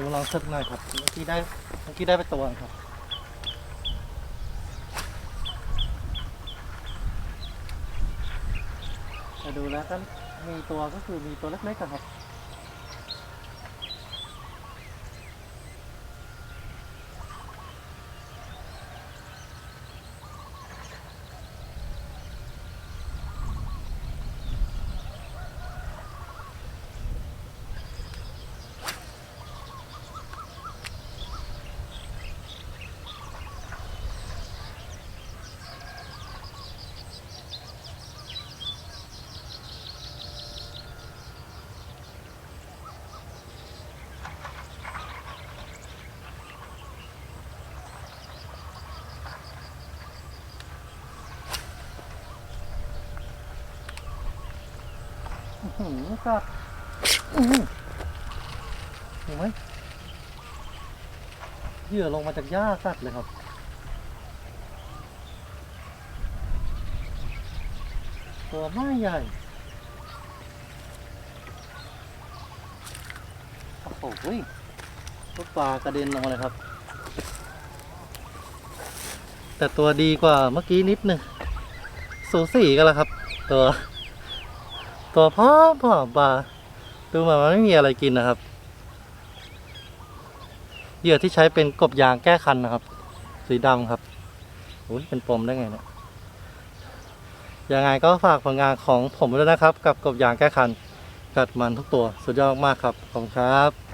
ดูลองสึกหน่อยครับเมื่อกี้ได้เมื่อกี้ได้ไปตัวครับแต่ดูแล้วก็มีตัวก็คือมีตัวเล็กๆครับ หือกัดอื้อหือเห็นไหมเหยื่อลงมาจากหญ้ากัดเลยครับ ตัวไม่ใหญ่ โอ้โหลูกปลากระเด็นลงมาเลยครับ แต่ตัวดีกว่าเมื่อกี้นิดหนึง สูสีกันแล้วครับ ตัว ตัวพ่อพ่อปลาดูมันไม่มีอะไรกินนะครับ เหยื่อที่ใช้เป็นกบยางแก้คันนะครับ สีดำครับอุ้ยเป็นปมได้ไงเนี่ยยังไงก็ฝากผลงานของผมด้วยนะครับ กับกบยางแก้คันกัดมันทุกตัว สุดยอดมากครับ ขอบคุณครับ